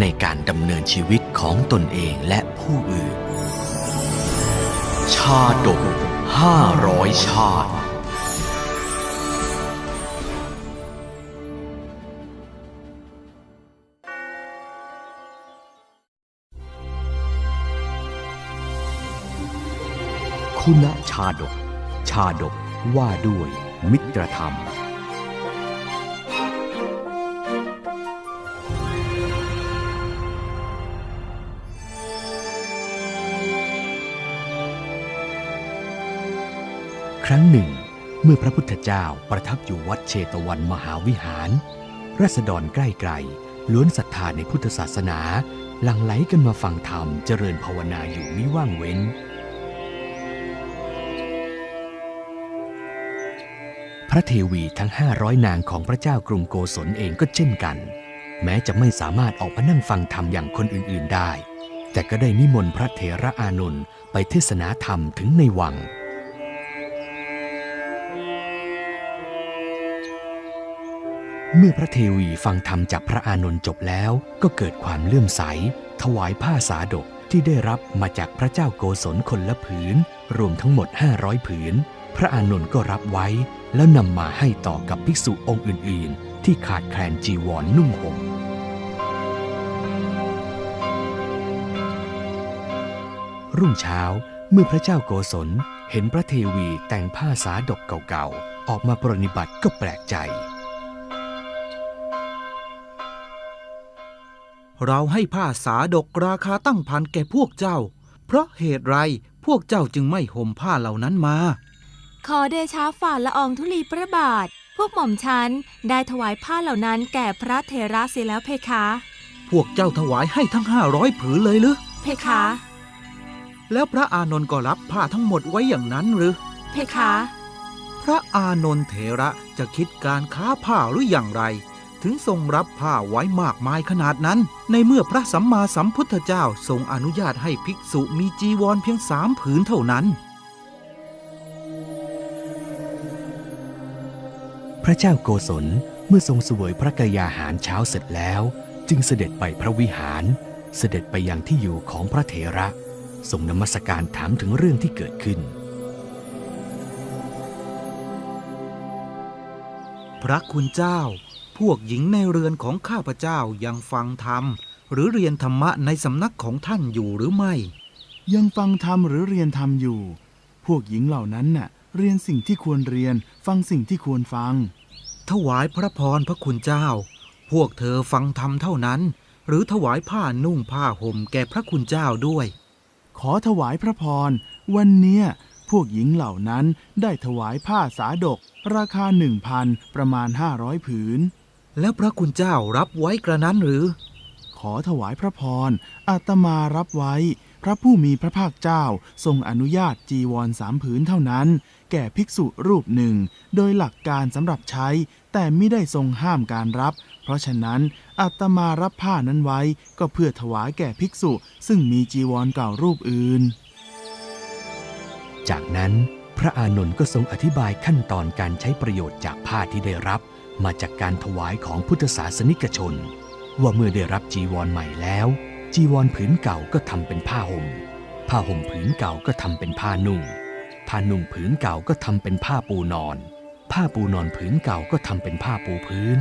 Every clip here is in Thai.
ในการดำเนินชีวิตของตนเองและผู้อื่น ชาดกห้าร้อยชาติ คุณชาดก ชาดกว่าด้วยมิตรธรรม ครั้งหนึ่ง เมื่อพระพุทธเจ้าประทับอยู่วัดเชตวันมหาวิหาร ราษฎรใกล้ไกลล้วนศรัทธาในพุทธศาสนา หลั่งไหลกันมาฟังธรรมเจริญภาวนาอยู่มิว่างเว้น พระเทวีทั้ง 500 นางของพระเจ้ากรุงโกศลเองก็เช่นกัน แม้จะไม่สามารถออกมานั่งฟังธรรมอย่างคนอื่น ๆได้ แต่ก็ได้นิมนต์พระเถระอานนท์ไปเทศนาธรรมถึงในวัง เมื่อพระเทวีฟังธรรมจากพระอานนท์จบแล้ว ก็เกิดความเลื่อมใส ถวายผ้าสาดกที่ได้รับมาจากพระเจ้าโกศลคนละผืน รวมทั้งหมด 500 ผืน พระอานนท์ก็รับไว้ แล้วนำมาให้ต่อกับภิกษุองค์อื่น ๆ ที่ขาดแคลนจีวรนนุ่งห่มรุ่งเช้าเมื่อพระเจ้าโกศลเห็นพระเทวีแต่งผ้าสาดกเก่าๆ ออกมาปรนนิบัติก็แปลกใจ เราให้ผ้าสาดกราคาตั้งพันแก่พวกเจ้า เพราะเหตุไรพวกเจ้าจึงไม่ห่มผ้าเหล่านั้นมา ขอเดชาฝ่าละอองธุลีพระบาท พวกหม่อมฉันได้ถวายผ้าเหล่านั้นแก่พระเทระเสียแล้วเพคะ พวกเจ้าถวายให้ทั้งห้าร้อยผืนเลยหรือเพคะ แล้วพระอานนท์ก็รับผ้าทั้งหมดไว้อย่างนั้นหรือ เพคะ พระอานนท์เถระจะคิดการค้าผ้าหรืออย่างไร ถึงทรงรับผ้าไว้มากมายขนาดนั้น ในเมื่อพระสัมมาสัมพุทธเจ้าทรงอนุญาตให้ภิกษุมีจีวรเพียงสามผืนเท่านั้น พระเจ้าโกศลเมื่อทรงเสวยพระกยาหารเช้าเสร็จแล้ว จึงเสด็จไปพระวิหาร เสด็จไปยังที่อยู่ของพระเถระทรงนมัสการถามถึงเรื่องที่เกิดขึ้น พระคุณเจ้า พวกหญิงในเรือนของข้าพเจ้ายังฟังธรรม หรือเรียนธรรมะในสำนักของท่านอยู่หรือไม่ ยังฟังธรรมหรือเรียนธรรมอยู่ พวกหญิงเหล่านั้นน่ะ เรียนสิ่งที่ควรเรียน ฟังสิ่งที่ควรฟัง ถวายพระพรพระคุณเจ้า พวกเธอฟังธรรมเท่านั้น หรือถวายผ้านุ่งผ้าห่มแก่พระคุณเจ้าด้วย ขอถวายพระพร วันเนี้ยพวกหญิงเหล่านั้นได้ถวายผ้าสาดก ราคาหนึ่งพันประมาณห้าร้อยผืน แล้วพระคุณเจ้ารับไว้กระนั้นหรือ ขอถวายพระพรอาตมารับไว้ พระผู้มีพระภาคเจ้าทรงอนุญาตจีวรสามผืนเท่านั้น แก่ภิกษุรูปหนึ่ง โดยหลักการสำหรับใช้ แต่ไม่ได้ทรงห้ามการรับ เพราะฉะนั้นอาตมารับผ้านั้นไว้ ก็เพื่อถวายแก่ภิกษุ ซึ่งมีจีวรเก่ารูปอื่น จากนั้นพระอานนท์ก็ทรงอธิบายขั้นตอนการใช้ประโยชน์จากผ้าที่ได้รับ มาจากการถวายของพุทธศาสนิกชน ว่าเมื่อได้รับจีวรใหม่แล้ว จีวรผืนเก่าก็ทำเป็นผ้าห่ม ผ้าห่มผืนเก่าก็ทำเป็นผ้านุ่ง ผ้านุ่งผืนเก่าก็ทำเป็นผ้าปูนอน ผ้าปูนอนผืนเก่าก็ทำเป็นผ้าปูพื้น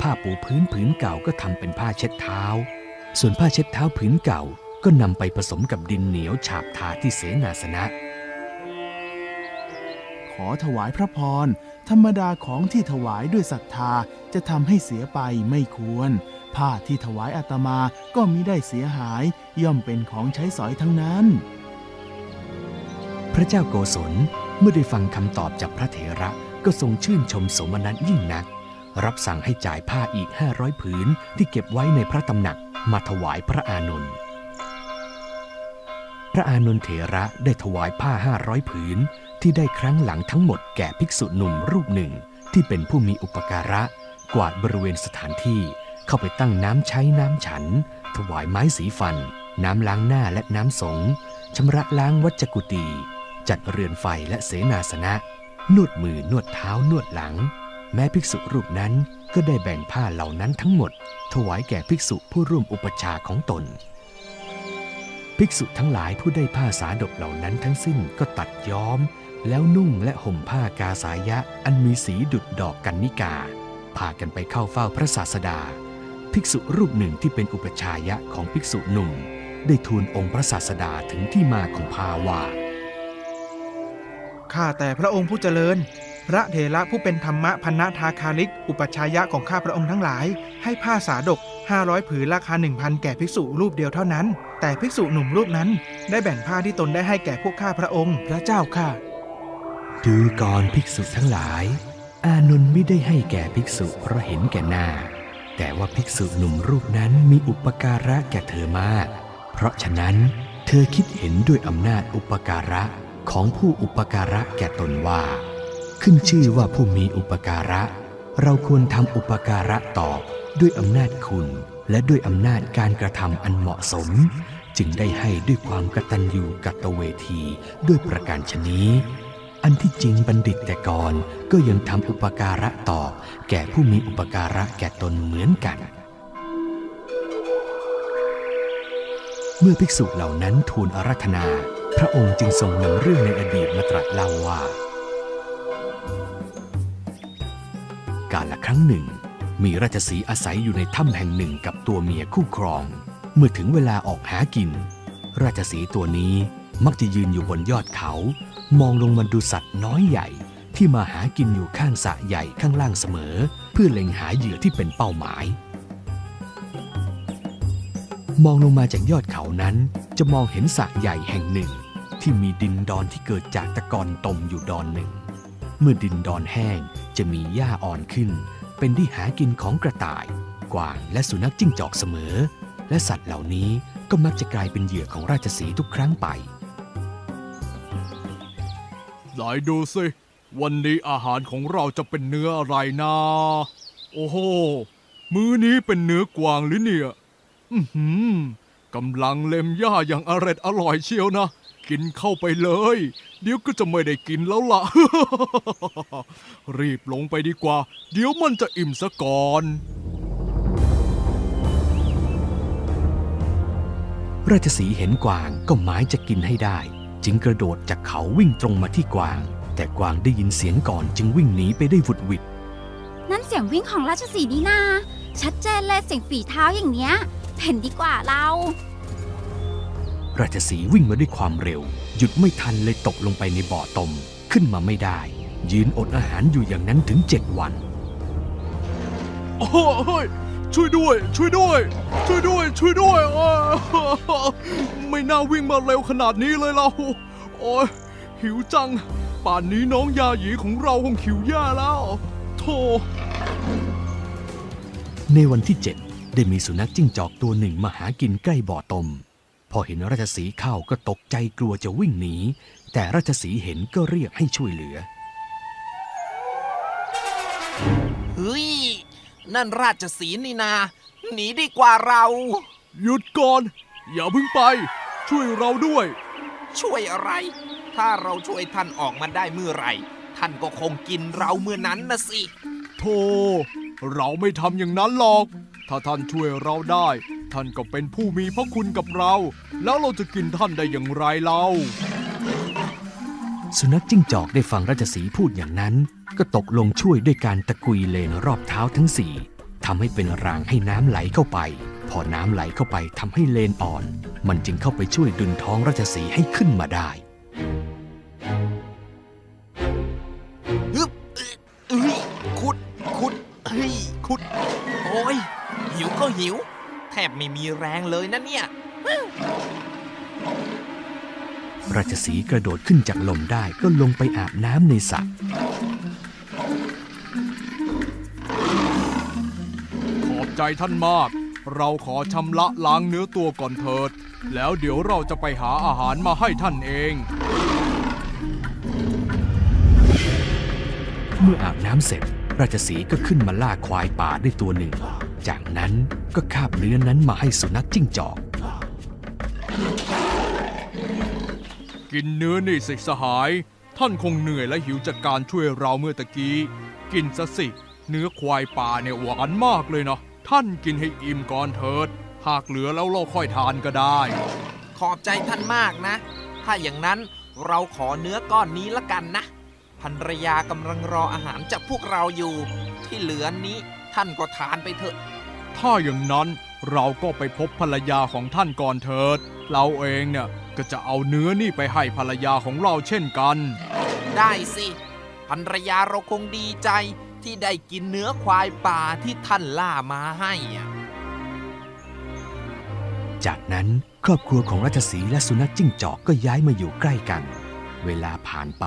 ผ้าปูพื้นผืนเก่าก็ทำเป็นผ้าเช็ดเท้า ส่วนผ้าเช็ดเท้าผืนเก่าก็นำไปผสมกับดินเหนียวฉาบทาที่เสนาสนะ ขอถวายพระพร ธรรมดาของที่ถวายด้วยศรัทธาจะทำให้เสียไปไม่ควร ผ้าที่ถวายอาตมาก็มิได้เสียหาย ย่อมเป็นของใช้สอยทั้งนั้น พระเจ้าโกศลเมื่อได้ฟังคำตอบจากพระเถระก็ทรงชื่นชมสมนัตยิ่งนัก รับสั่งให้จ่ายผ้าอีก 500 ผืนที่เก็บไว้ในพระตำหนักมาถวายพระอานนท์พระอานนท์เถระได้ถวายผ้า500ผืน ที่ได้ครั้งหลังทั้งหมดแก่ภิกษุหนุ่มรูปหนึ่ง ที่เป็นผู้มีอุปการะ กวาดบริเวณสถานที่เข้าไปตั้งน้ำใช้น้ำฉัน ถวายไม้สีฟัน น้ำล้างหน้าและน้ำสงชำระล้างวัจกุตีจัดเรือนไฟและเสนาสนะ นวดมือนวดเท้านวดหลัง แม้ภิกษุรูปนั้นก็ได้แบ่งผ้าเหล่านั้นทั้งหมด ถวายแก่ภิกษุผู้ร่วมอุปชาของตน ภิกษุทั้งหลายผู้ได้ผ้าสาดกเหล่านั้นทั้งสิ้นก็ตัดย้อม แล้วนุ่งและห่มผ้ากาสายะอันมีสีดุดดอกกันนิกา พากันไปเข้าเฝ้าพระศาสดา ภิกษุรูปหนึ่งที่เป็นอุปชายะของภิกษุหนุ่ม ได้ทูลองค์พระศาสดาถึงที่มาของผ้าวาข้าแต่พระองค์ผู้เจริญ พระเถระผู้เป็นธรรมะพันนทาคาลิก อุปชายะของข้าพระองค์ทั้งหลาย ให้ผ้าสาดก 500 ผืนราคา 1,000 แก่ภิกษุรูปเดียวเท่านั้น แต่ภิกษุหนุ่มรูปนั้น ได้แบ่งผ้าที่ตนได้ให้แก่พวกข้าพระองค์ พระเจ้าค่ะ ดูก่อนภิกษุทั้งหลาย อานนท์ไม่ได้ให้แก่ภิกษุเพราะเห็นแก่หน้า แต่ว่าภิกษุหนุ่มรูปนั้นมีอุปการะแก่เธอมาก เพราะฉะนั้นเธอคิดเห็นด้วยอำนาจอุปการะของผู้อุปการะแก่ตนว่า ขึ้นชื่อว่าผู้มีอุปการะ เราควรทำอุปการะตอบด้วยอำนาจคุณ และด้วยอำนาจการกระทำอันเหมาะสม จึงได้ให้ด้วยความกตัญญูกตเวทีด้วยประการชนี้ อันที่จริงบัณฑิตแต่ก่อนก็ยังทำอุปการะต่อ แก่ผู้มีอุปการะแก่ตนเหมือนกัน เมื่อภิกษุเหล่านั้นทูลอาราธนา พระองค์จึงทรงนำเรื่องในอดีตมาตรัสเล่าว่า กาลครั้งหนึ่ง มีราชสีอาศัยอยู่ในถ้ำแห่งหนึ่งกับตัวเมียคู่ครอง เมื่อถึงเวลาออกหากิน ราชสีตัวนี้มักจะยืนอยู่บนยอดเขา มองลงมาดูสัตว์น้อยใหญ่ที่มาหากินอยู่ข้างสระใหญ่ข้างล่างเสมอ เพื่อเล็งหาเหยื่อที่เป็นเป้าหมาย มองลงมาจากยอดเขานั้นจะมองเห็นสระใหญ่แห่งหนึ่ง ที่มีดินดอนที่เกิดจากตะกอนตมอยู่ดอนหนึ่ง เมื่อดินดอนแห้งจะมีหญ้าอ่อนขึ้น เป็นที่หากินของกระต่าย กวางและสุนัขจิ้งจอกเสมอ และสัตว์เหล่านี้ก็มักจะกลายเป็นเหยื่อของราชสีทุกครั้งไป ไหนดูสิ วันนี้อาหารของเราจะเป็นเนื้ออะไรนะ โอ้โห มื้อนี้เป็นเนื้อกวางหรือเนี่ย อือหือกำลังเล็มหญ้าอย่างอร็ดอร่อยเชียวนะ กินเข้าไปเลย เดี๋ยวก็จะไม่ได้กินแล้วล่ะ รีบลงไปดีกว่า เดี๋ยวมันจะอิ่มซะก่อน ราชสีเห็นกวางก็หมายจะกินให้ได้ จึงกระโดดจากเขาวิ่งตรงมาที่กวาง แต่กวางได้ยินเสียงก่อนจึงวิ่งหนีไปได้หวุดหวิดนั่นเสียงวิ่งของราชสีห์นี่นา ชัดเจนเลยเสียงฝีเท้าอย่างเนี้ยเห็นดีกว่าเรา ราชสีห์วิ่งมาด้วยความเร็ว หยุดไม่ทันเลยตกลงไปในบ่อตม ขึ้นมาไม่ได้ ยืนอดอาหารอยู่อย่างนั้นถึงเจ็ดวัน โอ้เฮ้ย ช่วยด้วย ช่วยด้วย ช่วยด้วย ช่วยด้วยอ้าวไม่น่าวิ่งมาเร็วขนาดนี้เลยเราโอ้ยหิวจัง ป่านนี้น้องยาหยีของเราคงหิวแย่แล้วโธ่ในวันที่เจ็ดได้มีสุนัขจิ้งจอกตัวหนึ่งมาหากินใกล้บ่อตม พอเห็นราชสีห์เข้าก็ตกใจกลัวจะวิ่งหนี แต่ราชสีห์เห็นก็เรียกให้ช่วยเหลือ เฮ้ย นั่นราชสีห์นี่นา หนีดีกว่าเรา หยุดก่อน อย่าเพิ่งไป ช่วยเราด้วย ช่วยอะไร ถ้าเราช่วยท่านออกมาได้เมื่อไหร่ ท่านก็คงกินเราเมื่อนั้นนะสิโธ่เราไม่ทำอย่างนั้นหรอก ถ้าท่านช่วยเราได้ ท่านก็เป็นผู้มีพระคุณกับเรา แล้วเราจะกินท่านได้อย่างไรเล่า สุนัขจิ้งจอกได้ฟังราชสีพูดอย่างนั้น ก็ตกลงช่วยด้วยการตะกุยเลนรอบเท้าทั้งสี่ทำให้เป็นรางให้น้ำไหลเข้าไป พอน้ำไหลเข้าไปทำให้เลนอ่อน มันจึงเข้าไปช่วยดุลท้องราชสีให้ขึ้นมาได้ฮึบเอ้ยขุดขุดเฮ้ยขุด โอ้ยหิวก็หิว แทบไม่มีแรงเลยนะเนี่ย ราชสีห์กระโดดขึ้นจากลมได้ก็ลงไปอาบน้ำในสระใจท่านมาก เราขอชำระล้างเนื้อตัวก่อนเถิด แล้วเดี๋ยวเราจะไปหาอาหารมาให้ท่านเอง เมื่ออาบน้ำเสร็จ ราชสีห์ก็ขึ้นมาล่าควายป่าได้ตัวหนึ่ง จากนั้นก็คาบเนื้อนั้นมาให้สุนัขจิ้งจอก กินเนื้อนี่สิสหาย ท่านคงเหนื่อยและหิวจากการช่วยเราเมื่อตะกี้ กินซะสิ เนื้อควายป่าเนี่ยหวานมากเลยนะท่านกินให้อิ่มก่อนเถิด หากเหลือแล้วเราค่อยทานก็ได้ ขอบใจท่านมากนะ ถ้าอย่างนั้นเราขอเนื้อก้อนนี้ละกันนะภรรยากำลังรออาหารจากพวกเราอยู่ ที่เหลือนี้ท่านก็ทานไปเถอะ ถ้าอย่างนั้นเราก็ไปพบภรรยาของท่านก่อนเถิด เราเองเนี่ย ก็จะเอาเนื้อนี่ไปให้ภรรยาของเราเช่นกัน ได้สิภรรยาเราคงดีใจที่ได้กินเนื้อควายป่าที่ท่านล่ามาให้อะจากนั้นครอบครัวของราชสีห์และสุนัขจิ้งจอกก็ย้ายมาอยู่ใกล้กัน เวลาผ่านไป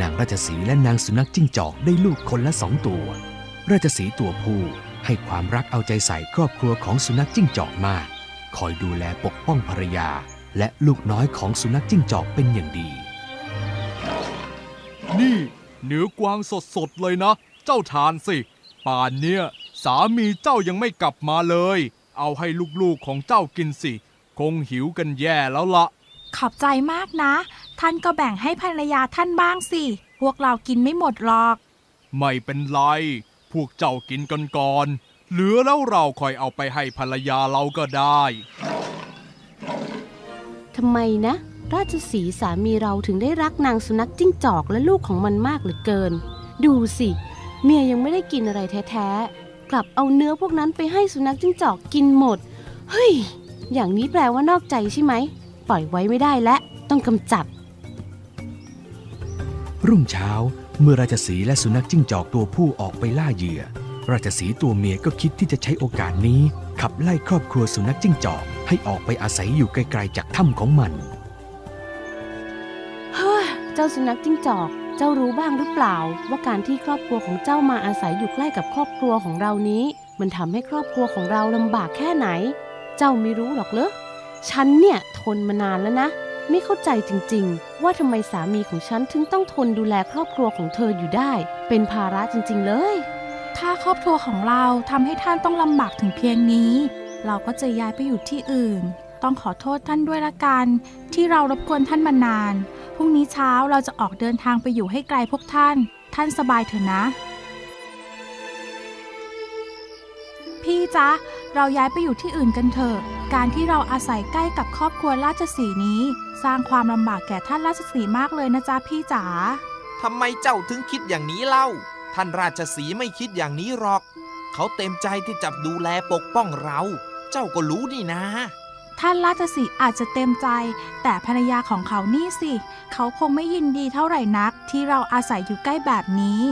นางราชสีห์และนางสุนัขจิ้งจอกได้ลูกคนละสองตัว ราชสีห์ตัวผู้ให้ความรักเอาใจใส่ครอบครัวของสุนัขจิ้งจอกมาก คอยดูแลปกป้องภรรยา และลูกน้อยของสุนัขจิ้งจอกเป็นอย่างดี นี่เนื้อกวางสดๆเลยนะ เจ้าทานสิ ป่านเนี่ยสามีเจ้ายังไม่กลับมาเลย เอาให้ลูกๆของเจ้ากินสิ คงหิวกันแย่แล้วละขอบใจมากนะ ท่านก็แบ่งให้ภรรยาท่านบ้างสิ พวกเรากินไม่หมดหรอก ไม่เป็นไร พวกเจ้ากินกันก่อน เหลือแล้วเราคอยเอาไปให้ภรรยาเราก็ได้ ทำไมนะ ราชสีสามีเราถึงได้รักนางสุนัขจิ้งจอกและลูกของมันมากเหลือเกิน ดูสิ เมียยังไม่ได้กินอะไรแท้ๆ กลับเอาเนื้อพวกนั้นไปให้สุนัขจิ้งจอกกินหมด เฮ้ย อย่างนี้แปลว่านอกใจใช่ไหม ปล่อยไว้ไม่ได้และ ต้องกำจัด รุ่งเช้าเมื่อราชสีและสุนัขจิ้งจอกตัวผู้ออกไปล่าเหยื่อ ราชสีตัวเมียก็คิดที่จะใช้โอกาสนี้ ขับไล่ครอบครัวสุนัขจิ้งจอกให้ออกไปอาศัยอยู่ไกลๆจากถ้ำของมัน เฮ้ย เจ้าสุนัขจิ้งจอก เจ้ารู้บ้างหรือเปล่า ว่าการที่ครอบครัวของเจ้ามาอาศัยอยู่ใกล้กับครอบครัวของเรานี้ มันทำให้ครอบครัวของเราลำบากแค่ไหน เจ้าไม่รู้หรอกเหรอฉันเนี่ยทนมานานแล้วนะ ไม่เข้าใจจริงๆ ว่าทำไมสามีของฉันถึงต้องทนดูแลครอบครัวของเธออยู่ได้ เป็นภาระจริงๆเลย ถ้าครอบครัวของเราทำให้ท่านต้องลำบากถึงเพียงนี้ เราก็จะย้ายไปอยู่ที่อื่น ต้องขอโทษท่านด้วยละกัน ที่เรารบกวนท่านมานาน พรุ่งนี้เช้าเราจะออกเดินทางไปอยู่ให้ไกลพวกท่าน ท่านสบายเถอะนะ พี่จ๊ะ เราย้ายไปอยู่ที่อื่นกันเถอะ การที่เราอาศัยใกล้กับครอบครัวราชสีนี้ สร้างความลำบากแก่ท่านราชสีมากเลยนะจ๊ะพี่จ๋าทำไมเจ้าถึงคิดอย่างนี้เล่า ท่านราชสีห์ไม่คิดอย่างนี้หรอก เขาเต็มใจที่จะดูแลปกป้องเรา เจ้าก็รู้นี่นะ ท่านราชสีห์อาจจะเต็มใจ แต่ภรรยาของเขานี่สิ เขาคงไม่ยินดีเท่าไหร่นัก ที่เราอาศัยอยู่ใกล้แบบนี้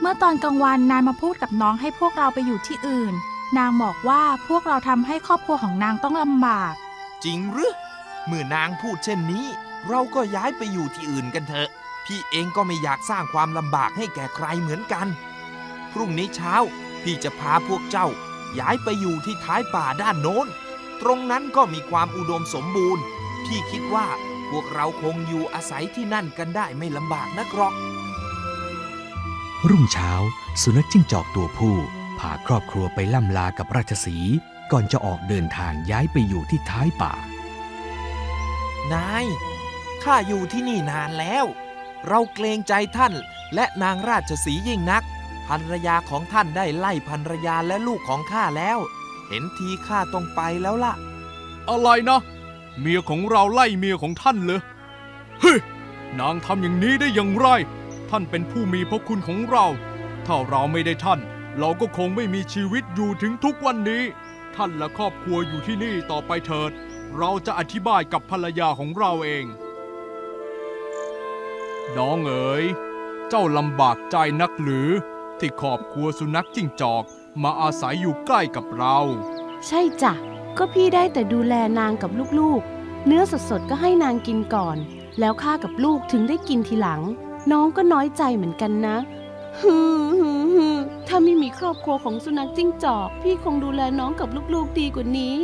เมื่อตอนกลางวันนายมาพูดกับน้องให้พวกเราไปอยู่ที่อื่น นางบอกว่าพวกเราทำให้ครอบครัวของนางต้องลำบาก จริงหรือเมื่อนางพูดเช่นนี้ เราก็ย้ายไปอยู่ที่อื่นกันเถอะ พี่เองก็ไม่อยากสร้างความลำบากให้แก่ใครเหมือนกัน พรุ่งนี้เช้า พี่จะพาพวกเจ้า ย้ายไปอยู่ที่ท้ายป่าด้านโน้น ตรงนั้นก็มีความอุดมสมบูรณ์ พี่คิดว่าพวกเราคงอยู่อาศัยที่นั่นกันได้ไม่ลำบากนักหรอก รุ่งเช้า สุนัขจิ้งจอกตัวผู้พาครอบครัวไปล่ำลากับราชสีห์ก่อนจะออกเดินทางย้ายไปอยู่ที่ท้ายป่า นาย ข้าอยู่ที่นี่นานแล้ว เราเกรงใจท่านและนางราชสียิ่งนักภรรยาของท่านได้ไล่ภรรยาและลูกของข้าแล้ว เห็นทีข้าต้องไปแล้วล่ะ อะไรนะ เมียของเราไล่เมียของท่านเลยเฮ้ยนางทำอย่างนี้ได้อย่างไร ท่านเป็นผู้มีพระคุณของเรา ถ้าเราไม่ได้ท่าน เราก็คงไม่มีชีวิตอยู่ถึงทุกวันนี้ ท่านและครอบครัวอยู่ที่นี่ต่อไปเถิด เราจะอธิบายกับภรรยาของเราเอง น้องเอ๋ย เจ้าลำบากใจนักหรือ ที่ครอบครัวสุนัขจิ้งจอกมาอาศัยอยู่ใกล้กับเรา ใช่จ้ะ ก็พี่ได้แต่ดูแลนางกับลูกๆ เนื้อสดๆ ก็ให้นางกินก่อน แล้วข้ากับลูกถึงได้กินทีหลัง น้องก็น้อยใจเหมือนกันนะฮึฮึฮึทถ้าไม่มีครอบครัวของสุนัขจิ้งจอก พี่คงดูแลน้องกับลูกๆดีกว่านี้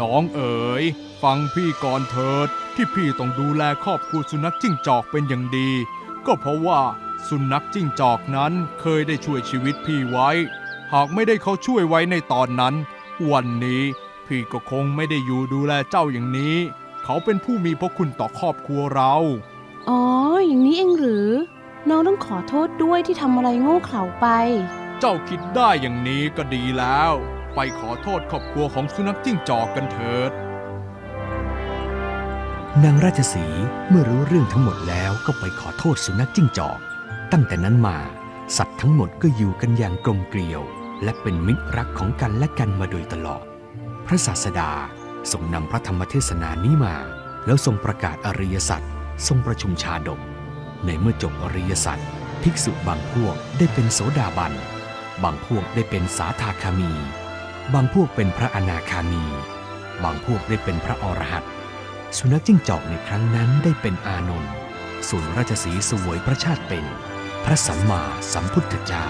น้องเอ๋ย ฟังพี่ก่อนเถิด ที่พี่ต้องดูแลครอบครัวสุนัขจิ้งจอกเป็นอย่างดี ก็เพราะว่าสุนัขจิ้งจอกนั้นเคยได้ช่วยชีวิตพี่ไว้ หากไม่ได้เขาช่วยไว้ในตอนนั้น วันนี้พี่ก็คงไม่ได้อยู่ดูแลเจ้าอย่างนี้ เขาเป็นผู้มีพระคุณต่อครอบครัวเรา อ๋อ อย่างนี้เองหรือ น้องต้องขอโทษด้วยที่ทำอะไรโง่เขลาไป เจ้าคิดได้อย่างนี้ก็ดีแล้ว ไปขอโทษครอบครัวของสุนัขจิ้งจอกกันเถิด นางราชสีเมื่อรู้เรื่องทั้งหมดแล้วก็ไปขอโทษสุนัขจิ้งจอก ตั้งแต่นั้นมาสัตว์ทั้งหมดก็อยู่กันอย่างกลมเกลียว และเป็นมิตรรักของกันและกันมาโดยตลอด พระศาสดาทรงนำพระธรรมเทศนานี้มา แล้วทรงประกาศอริยสัจทรงประชุมชาดก ในเมื่อจบอริยสัจภิกษุบางพวกได้เป็นโสดาบัน บางพวกได้เป็นสาทาคามี บางพวกเป็นพระอนาคามี บางพวกได้เป็นพระอรหันต์ สุนัขจิ้งจอกในครั้งนั้นได้เป็นอานนท์ส่วนราชสีสวยพระชาติเป็น พระสัมมาสัมพุทธเจ้า